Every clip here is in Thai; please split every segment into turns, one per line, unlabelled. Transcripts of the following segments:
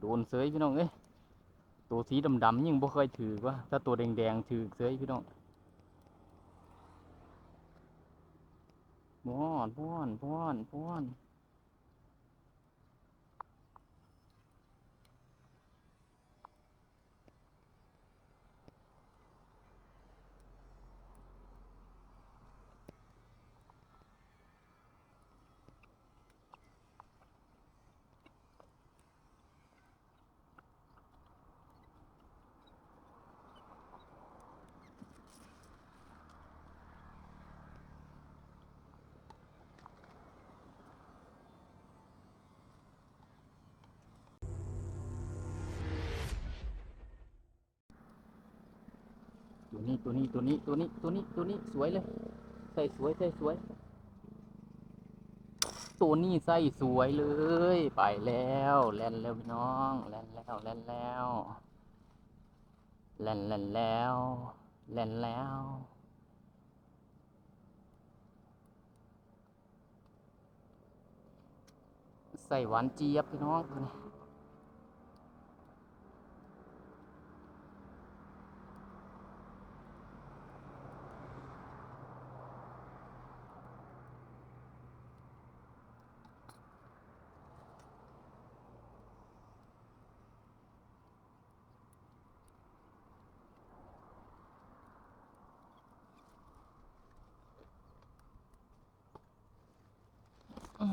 โดนเสยพี่น้องเอ้ยตัวสีดำๆยิ่งบ่เคยถือว่าถ้าตัวแดงๆถือเสยพี่น้องป้อนป้อนป้อนป้อน ตัวนี้ตัวนี้ตัวนี้ตัวนี้ตัวนี้ตัวนี้สวยเลย ใส่สวยใส่สวย ตัวนี้ใส่สวยเลย ไปแล้วแล่นแล้วพี่น้องแล่นแล้วแล่นแล้วแล่นแล่นแล้วแล่นแล้วใส่หวานเจี๊ยบพี่น้องตัวนี้ อ๋อ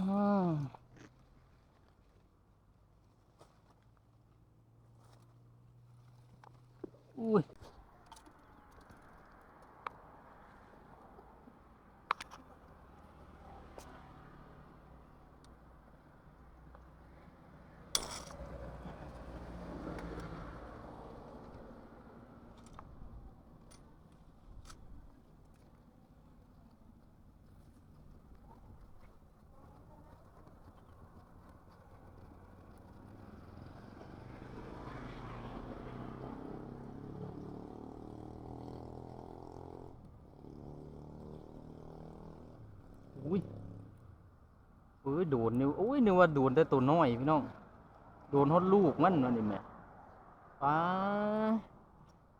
อุ้ยเอ้ยโดนนี่โอ้ยนึกว่าโดนแต่ตัวน้อยพี่น้อง โดนฮอดลูกมันนั่นนี่แหม่ปลา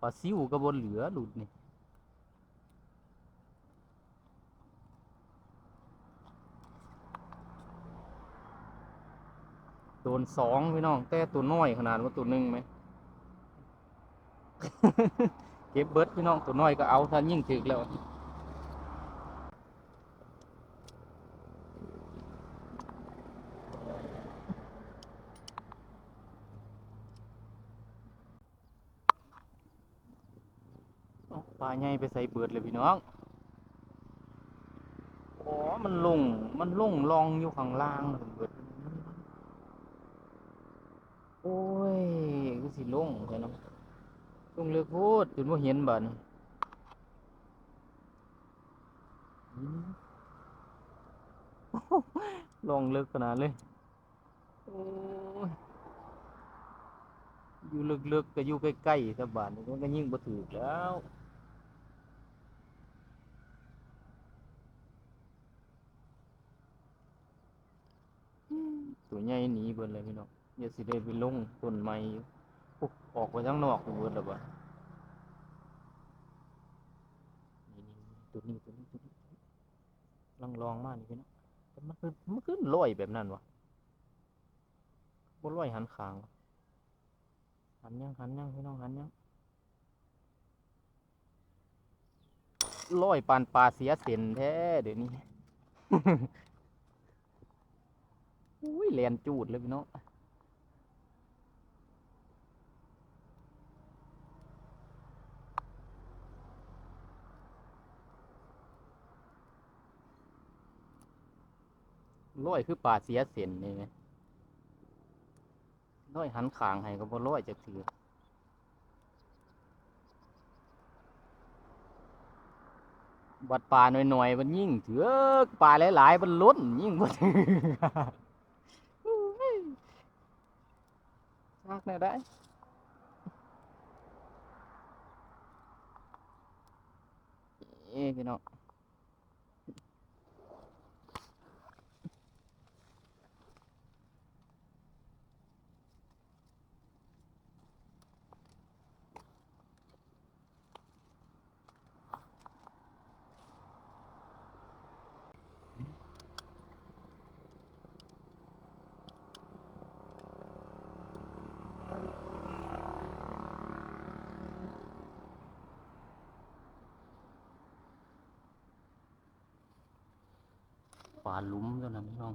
ปลาซิวก็บนเหลือหลุดนี่โดนสองพี่น้อง แต่ตัวน้อยขนาดว่าตัวหนึ่งไหมเก็บเบิร์ดพี่น้องตัวน้อยก็เอาถ้ายิ่งถึกแล้ว เอาปลา ใหญ่ไปใส่เบิดเลยพี่น้องอ๋อมันลง มันลงลองอยู่ข้างล่างเบิดโอ้ยคือสิลงใช่เนาะลงเลือกโพดจนว่าเห็นบันี้อืมลงเลิกขนาดเลยโอ้ยอยู่ลึกๆก็อยู่ใกล้ๆสบานมันก็ยิ่งบ่ถูกแล้ว ตัวใหญ่หนีเบิดเลยพี่น้องอย่าสิได้ไปลงต้นไม้ปุ๊บออกไปข้างนอกเบิดแล้วบ่นี่ๆตัวนี้ตัวนี้ตัวนี้ลองลองมานี่พี่น้องแต่มันคือมันคือลอยแบบนั้นวะบ่ลอยหันข้างหันยังหันยังพี่น้องหันยังลอยปานปลาเสียเส้นแท้เดี๋ยวนี้ อุ้ยแลนจูดเลยพี่น้องร้อยคือป่าเสียเส้นนี่ไงร้อยหันขางให้ก็บ่ร้อยจะถือบัดป่าหน่อยๆมันยิ่งเถือป่าหลายๆมันล้นยิ่งบ่ถือ ซากแน่ได้เอ้พี่น้องาหลุมเท่านั้นพี่น้อง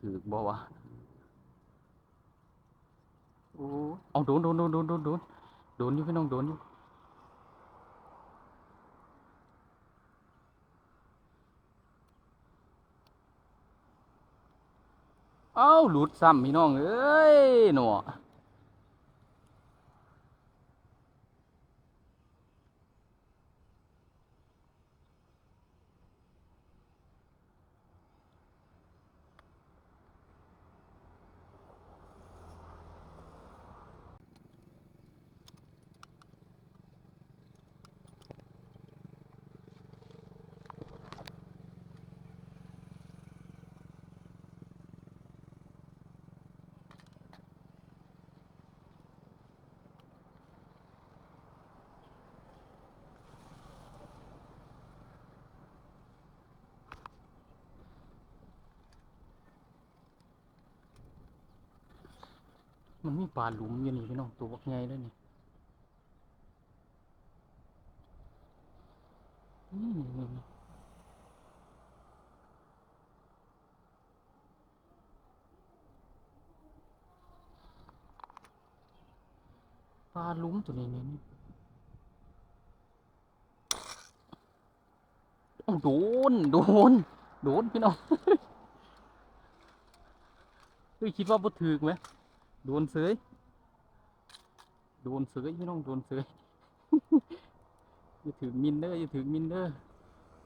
ถือบ่วะโอ้เอาโดนโดนโดนโดนโดนโดนโดนอยู่พี่น้องโดนอยู่เอ้าหลุดซ้ำพี่น้องเอ้ยหนอ มันมีปลาหลุมอยู่นี่พี่น้องตัวบักใหญ่เลยนี่นี่นี่นี่ปลาลุมตัวนี้นี่นี่โอ้าโดน โดน โดน พี่น้องเฮ้ยคิดว่าบ่ถึกไหม โดนเสยโดนเสยพี่น้องโดนเสยอย่าถือมินเด้ออย่าถือมินเด้อ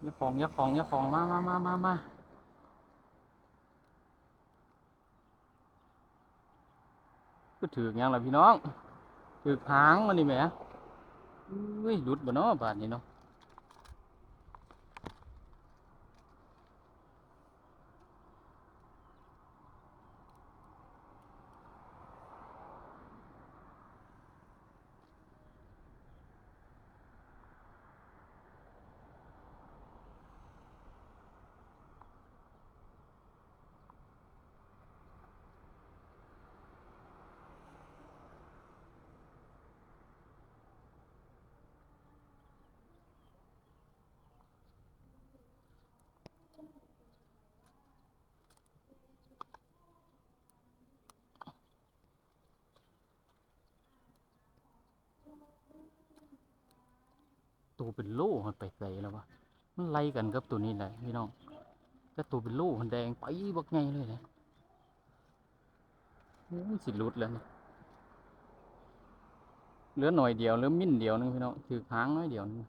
อย่าของอย่าของอย่าของมามามามามาก็ถือยังล่ะพี่น้องถือหางมันนี่แหมเฮ้ยหลุดบ่เนาะบาดนี้เนาะ ตัวเป็นโล่มันไปไกลแล้ววะมันไล่กันกับตัวนี้แหละพี่น้องแต่ตัวเป็นโล่มันแดงไปบักไงเลยนะโอ้ยสิลุดแล้วนี่ยเหลือหน่อยเดียวเหลือมิ้นเดียวนึงพี่น้องถือค้างน้อยเดียวนึง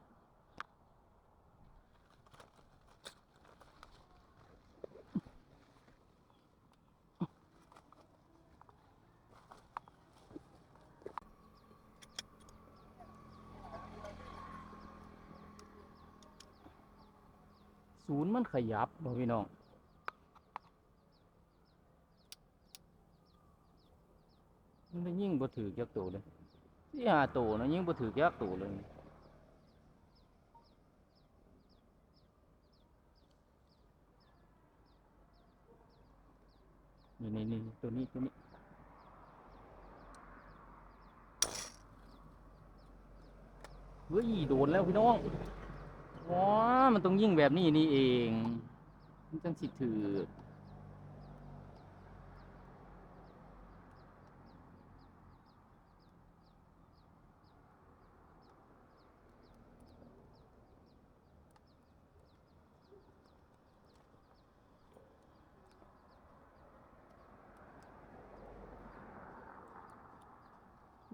ศูนย์มันขยับบ่พี่น้องมันได้ยิ่งบ่ถือยักตัวเลยที่หาตัวนะยิ่งบ่ถือยักตัวเลยนี่นี่นี่ตัวนี้ตัวนี้เฮ้ยโดนแล้วพี่น้อง ว้ามันต้องยิ่งแบบนี้นี่เอง มันจังสิถือ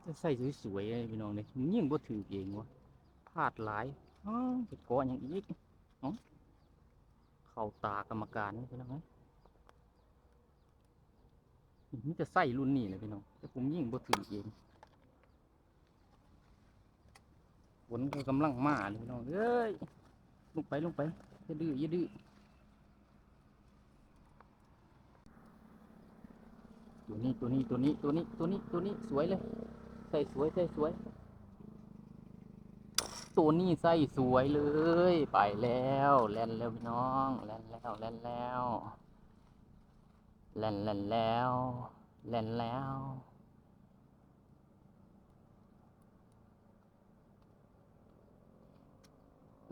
จะใส่สวยๆเลยพี่น้องเนี่ยยิ่งบ่ถือเองวะพลาดหลาย อ้าวจะก่อนอย่างอีกเอ้าเข้าตากรรมการนี่พี่น้องเอ้ยนี่จะใส่รุ่นนี้เลยพี่น้องแต่ผมยิ่งบ่ถือเองฝนก็กำลังมาเลยพี่น้องเอ้ยลงไปลงไปอย่าดื้ออย่าดื้อตัวนี้ตัวนี้ตัวนี้ตัวนี้ตัวนี้ตัวนี้สวยเลย ใส่สวยใส่สวย โซนี่ไส้สวยเลย ไปแล้วแล่นแล้วพี่น้องแล่นแล้วแล่นแล้วแล่นแล่นแล้วแล่นแล้ว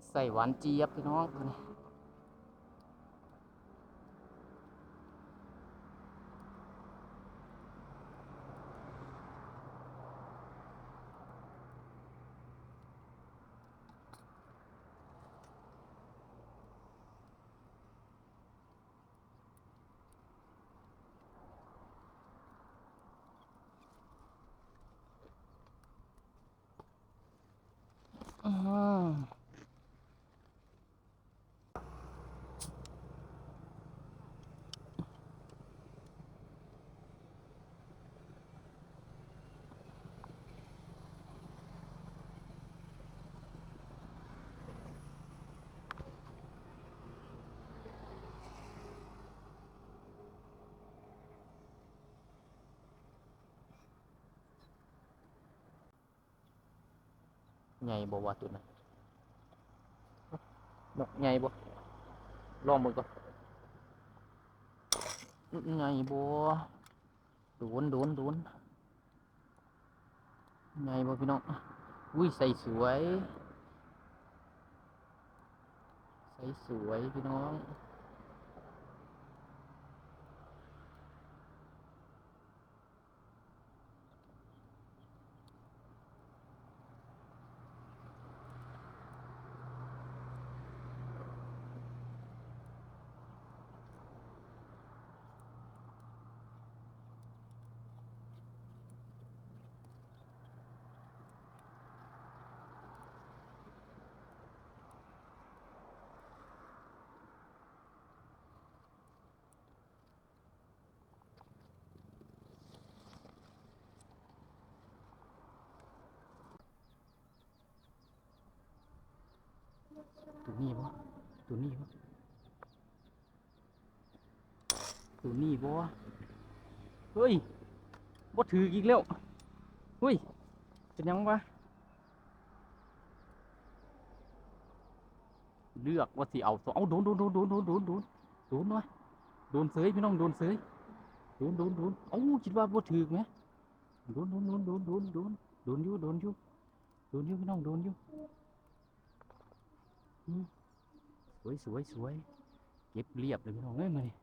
ใส่หวานเจี๊ยบพี่น้อง 哦。 ใหญ่บ่ว่าตัวนั้นนกใหญ่บ่ลองมึงก่อนใหญ่บ่โดนโดนโดนใหญ่บ่พี่น้องอุ้ยใส่สวย ใส่สวยพี่น้อง ตัวนี้บ่ตัวนี้บ่ตัวนี้บ่เฮ้ยบ่ถืออีกแล้วเฮ้ยเป็นยังวะเลือกว่าสิเอาสองเอาโดนโดนโดนโดนโดนโดนโดนโดนวะโดนเสยพี่น้องโดนเสยโดนโดนโดนเอ้าคิดว่าบ่ถือไหมโดนโดนโดนโดนโดนโดนโดนอยู่โดนอยู่โดนอยู่พี่น้องโดนอยู่ สวยสวยสวยเก็บเรียบเลยพี่น้องเอ้ยมานี่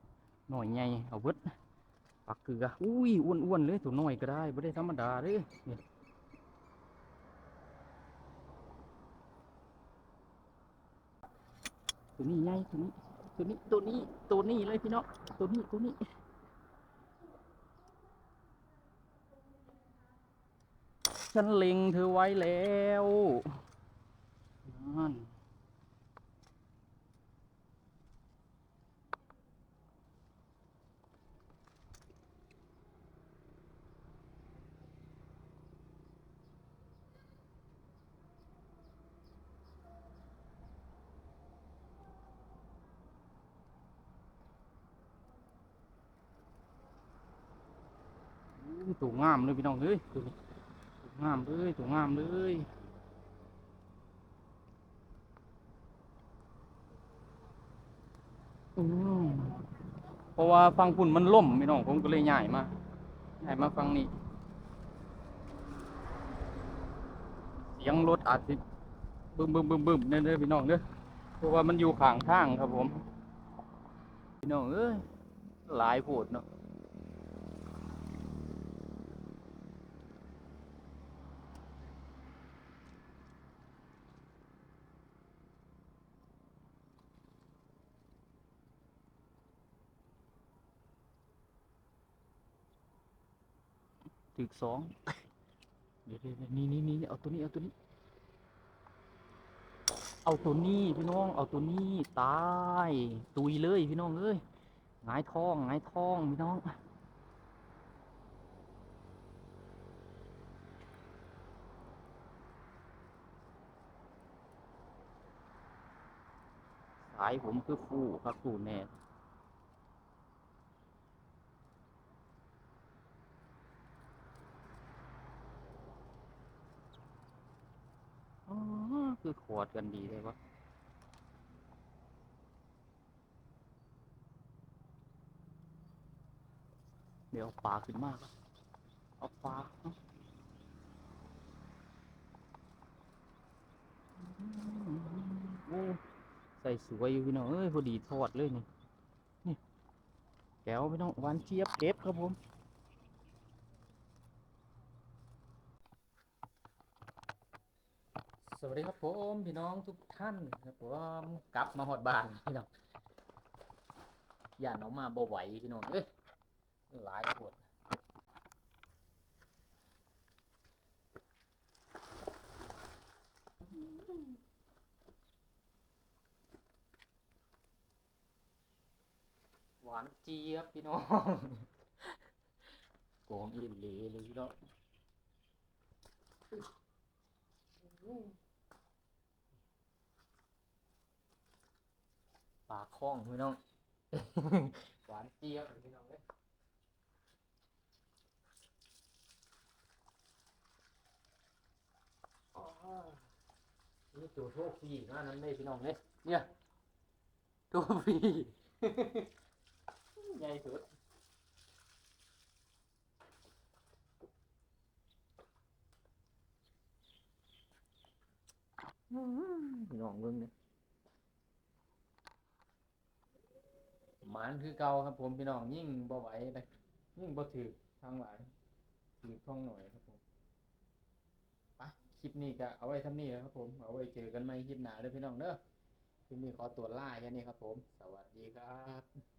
หน่อยใหญ่เอาเบิดปักเกลืออุ้ยอ้วนอ้วนๆเลยตัวน้อยก็ได้ไม่ได้ธรรมดาเลยตัวนี้ใหญ่ตัวนี้ตัวนี้ตัวนี้ตัวนี้เลยพี่น้องตัวนี้ตัวนี้ฉันเล็งเธอไว้แล้วนั่น ตัวงามเลยพี่น้องเอ้ยตัวนี้ตัวงามเลยตัวงามเลยอืมเพราะว่าฟังพุ่นมันล่มพี่น้องผมก็เลยย้ายมาย้ายมาฟังนี้เสียงรถอาจจะบึ้มบึ้มบึ้มบึ้มเด้อพี่น้องเด้อเพราะว่ามันอยู่ข้างทางครับผม พี่น้องเอ้ยหลายโพดเนาะ ถึกสองเดี๋ยวเดี๋ยวนี่นี่นี่เอาตัวนี้เอาตัวนี้ เอาตัวนี้พี่น้อง เอาตัวนี้ตายตุยเลยพี่น้องเอ้ยหงายท้องหงายท้องพี่น้องสายผมคือฟูครับฟูแน่ อ๋อ คือขวดกันดีเลยวะเดี๋ยวเอาปลาขึ้นมากเอาปลาเนาะโอ้ใส่สวยอยู่พี่น้องเอ้ยพอดีทอดเลยนี่นี่แก้วพี่น้องหวานเจี๊ยบเก็บครับผม สวัสดีครับผมพี่น้องทุกท่านครับผมกลับมาหอดบ้านพี่น้องอย่านออกมาบ่ไหวพี่น้องเอ้ยหลายปวดหวานเจี๊ยบพี่น้องโกงอินเหลเลยพี่น้อง ปลาคล้องพี่น้อง หวานเจี๊ยบพี่น้องเลยอ๋อนี่ตัวโชคดีนะนั้นเลยพี่น้องเลยเนี่ยตัวฟรีใหญ่สุดพี่น้องเบิ่งเนี่ หมานคือเก่าครับ ผมพี่น้องยิ่งบ่ไหวเลยยิ่งบ่ถือทางหลายถือท่องหน่อยครับผมไปคลิปนี้ก็เอาไว้ทำนี้ครับ ผมเอาไว้เจอกันใหม่คลิปหน้าเด้อพี่น้องเด้อคลิปนี้ขอตัวล่าแค่นี้ครับ ผม สวัสดีครับ